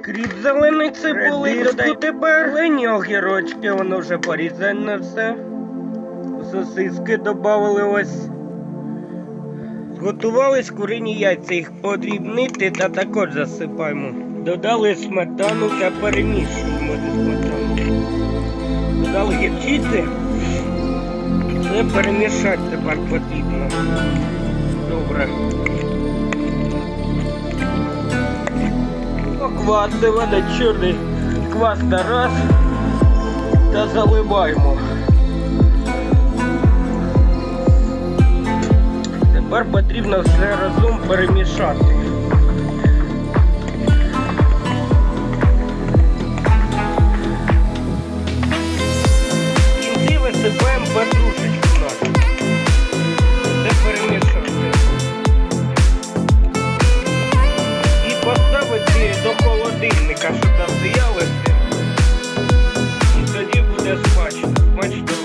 Кріп зелений цибулий, додай тепер лені огірочки, воно вже порізане все. Сосиски додали ось. Зготувались курині яйця, їх подрібнити та також засипаємо. Додали сметану та перемішуємо зі сметаною. Додали гірчиці. Це перемішати тепер потрібно. Добре. Оквасувати чорний квас на раз та заливаємо. Тепер потрібно все разом перемішати. Щоб з'явиться, І тоді буде смачно. Смачно